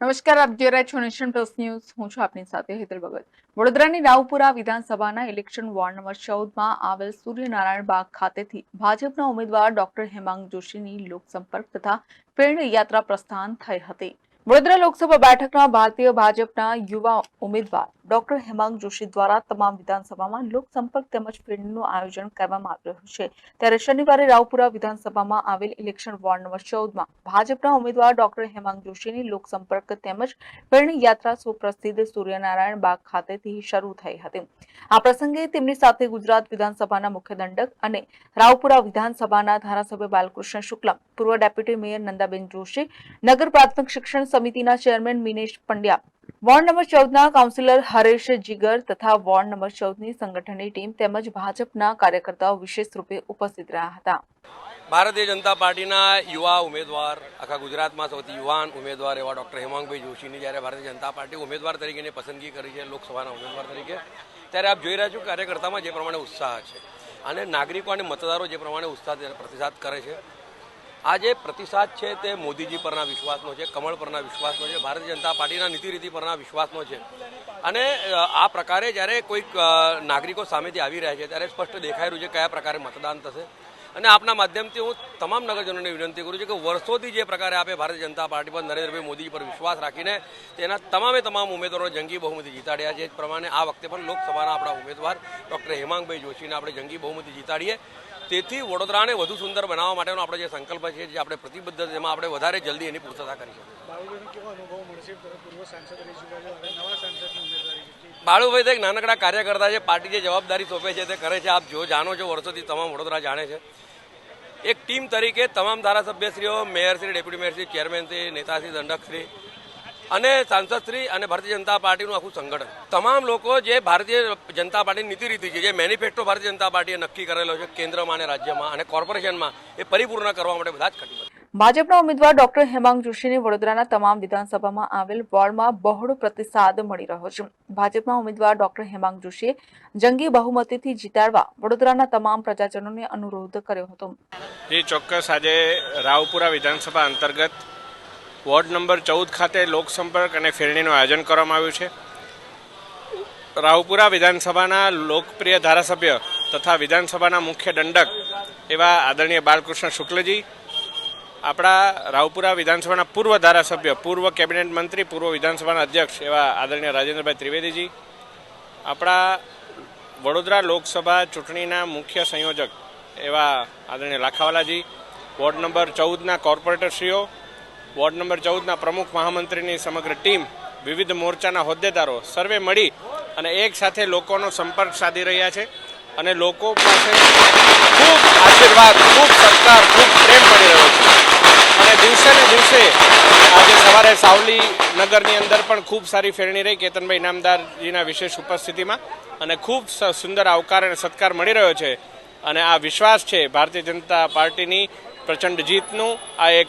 નમસ્કાર, આપ જોઈ રહ્યા છો નેશન પ્લસ ન્યૂઝ. હું છું આપની સાથે હેતલ ભગત. વડોદરાની રાવપુરા વિધાનસભાના ઇલેક્શન વોર્ડ નંબર ચૌદમાં આવેલ સૂર્યનારાયણ બાગ ખાતેથી ભાજપના ઉમેદવાર ડોક્ટર હેમાંગ જોશીની લોકસંપર્ક તથા પ્રેરણા યાત્રા પ્રસ્થાન થઈ હતી. વડોદરા લોકસભા બેઠકના ભારતીય ભાજપના યુવા ઉમેદવાર ડોક્ટર હેમાંગ જોશી દ્વારા તમામ વિધાનસભામાં લોકસંપર્ક તેમજ પ્રેરણાનું આયોજન કરવામાં આવી રહ્યું છે. ત્યારે શનિવારે રાવપુરા વિધાનસભામાં આવેલ ઇલેક્શન વોર્ડ નંબર ચૌદમાં ભાજપના ઉમેદવાર ડોક્ટર હેમાંગ જોશીની લોકસંપર્ક તેમજ પ્રેરણા યાત્રા સુપ્રસિદ્ધ સૂર્યનારાયણ બાગ ખાતેથી શરૂ થઈ હતી. આ પ્રસંગે તેમની સાથે ગુજરાત વિધાનસભાના મુખ્ય દંડક અને રાવપુરા વિધાનસભાના ધારાસભ્ય બાલકૃષ્ણ શુક્લમ, પૂર્વ ડેપ્યુટી મેયર નંદાબેન જોશી, નગર પ્રાથમિક શિક્ષણ સમિતિના chairman Minesh Pandya. Ward number ચૌદના councillor Haresh Jigar તથા વોર્ડ નંબર ચૌદની સંગઠનની ટીમ તેમજ ભાજપના કાર્યકર્તાઓ વિશેષ રૂપે ઉપસ્થિત રહ્યા હતા. ભારતીય જનતા પાર્ટીના યુવા ઉમેદવાર, આખા ગુજરાતમાં સૌથી યુવાન ઉમેદવાર એવા ડૉક્ટર હેમાંગભાઈ જોશીની જ્યારે ભારતીય જનતા પાર્ટી ઉમેદવાર તરીકેની પસંદગી કરી છે, લોકસભાના ઉમેદવાર તરીકે, ત્યારે આપ જોઈ રહ્યા છો કાર્યકર્તામાં જે પ્રમાણે ઉત્સાહ છે. અને નાગરિકો અને મતદારો જે પ્રમાણે ઉત્સાહ, પ્રતિસાદ કરે છે. આ જે પ્રતિસાદ છે તે મોદીજી પરના વિશ્વાસનો છે, કમળ પરના વિશ્વાસનો છે, ભારતીય જનતા પાર્ટીના નીતિ રીતિ પરના વિશ્વાસનો છે. અને આ પ્રકારે જ્યારે કોઈક નાગરિકો સામેથી આવી રહ્યા છે, ત્યારે સ્પષ્ટ દેખાઈ રહ્યું છે કયા પ્રકારે મતદાન થશે. અને આપના માધ્યમથી હું તમામ નગરજનોને વિનંતી કરું છું કે વર્ષોથી જે પ્રકારે આપે ભારતીય જનતા પાર્ટી પર નરેન્દ્રભાઈ મોદી પર વિશ્વાસ રાખીને તેના તમામે તમામ ઉમેદવારો જંગી બહુમતી જીતાડ્યા છે. એ પ્રમાણે આ વખતે પણ લોકસભાના આપણા ઉમેદવાર ડૉક્ટર હેમાંગભાઈ જોશીને આપણે જંગી બહુમતી જીતાડીએ. તેથી વડોદરાને વધુ સુંદર બનાવવા માટેનો આપણો જે સંકલ્પ છે, જે આપણે પ્રતિબદ્ધ એમાં આપણે વધારે જલ્દી એની પૂર્તતા કરી શકીએ. બાળુભાઈ તો એક નાનકડા કાર્યકર્તા છે, પાર્ટી જે જવાબદારી સોંપે છે તે કરે છે. આપ જો જાણો છો, વર્ષોથી તમામ વડોદરા જાણે છે. એક ટીમ તરીકે તમામ ધારાસભ્યશ્રીઓ, મેયરશ્રી, ડેપ્યુટી મેયરશ્રી, ચેરમેનશ્રી, નેતાશ્રી, દંડકશ્રી અને સાંસદશ્રી અને ભારતીય જનતા પાર્ટીનું આખું સંગઠન. તમામ લોકો જે ભારતીય જનતા પાર્ટીની નીતિ રીતિ છે જે મેનિફેસ્ટો ભારતીય જનતા પાર્ટીએ નક્કી કરેલો છે કેન્દ્રમાં અને રાજ્યમાં અને કોર્પોરેશનમાં એ પરિપૂર્ણ કરવા માટે બધા જ કટિબદ્ધ. ભાજપના ઉમેદવાર ડોક્ટર હેમાંગ જોશીને વડોદરાના તમામ વિધાનસભામાં આવેલ વોર્ડમાં બહોળો પ્રતિસાદ મળી રહ્યો છે. ભાજપના ઉમેદવાર ડોક્ટર હેમાંગ જોશીએ જંગી બહુમતીથી જીતાડવા વડોદરાના તમામ પ્રજાજનોને અનુરોધ કર્યો હતો. જે ચોક્કસ. આજે રાવપુરા વિધાનસભા અંતર્ગત વોર્ડ નંબર ચૌદ ખાતે લોકસંપર્ક અને ફેરણીનું આયોજન કરવામાં આવ્યું છે. રાવપુરા વિધાનસભાના લોકપ્રિય ધારાસભ્ય તથા વિધાનસભાના મુખ્ય દંડક એવા આદરણીય બાલકૃષ્ણ શુક્લજી, આપણા રાવપુરા વિધાનસભાના પૂર્વ ધારાસભ્ય, પૂર્વ કેબિનેટ મંત્રી, પૂર્વ વિધાનસભાના અધ્યક્ષ એવા આદરણીય રાજેન્દ્રભાઈ ત્રિવેદીજી, આપણા વડોદરા લોકસભા ચૂંટણીના મુખ્ય સંયોજક એવા આદરણીય લાખાવાલાજી, વોર્ડ નંબર ચૌદના કોર્પોરેટરશ્રીઓ વોર્ડ નંબર ચૌદના પ્રમુખ મહામંત્રીની સમગ્ર ટીમ, વિવિધ મોરચાના હોદ્દેદારો, સર્વે મળી અને એક સાથે લોકોનો સંપર્ક સાધી રહ્યા છે અને લોકો પાસે ખૂબ આશીર્વાદ, ખૂબ સત્કાર, ખૂબ પ્રેમ મળી રહ્યો છે. અને દિવસે ને દિવસે આજે સવારે સાવલી નગરની અંદર પણ ખૂબ સારી ફેરણી રહી કેતનભાઈ ઇનામદારજીના વિશેષ ઉપસ્થિતિમાં અને ખૂબ સુંદર આવકાર અને સત્કાર મળી રહ્યો છે. અને આ વિશ્વાસ છે ભારતીય જનતા પાર્ટીની પ્રચંડ જીતનું, આ એક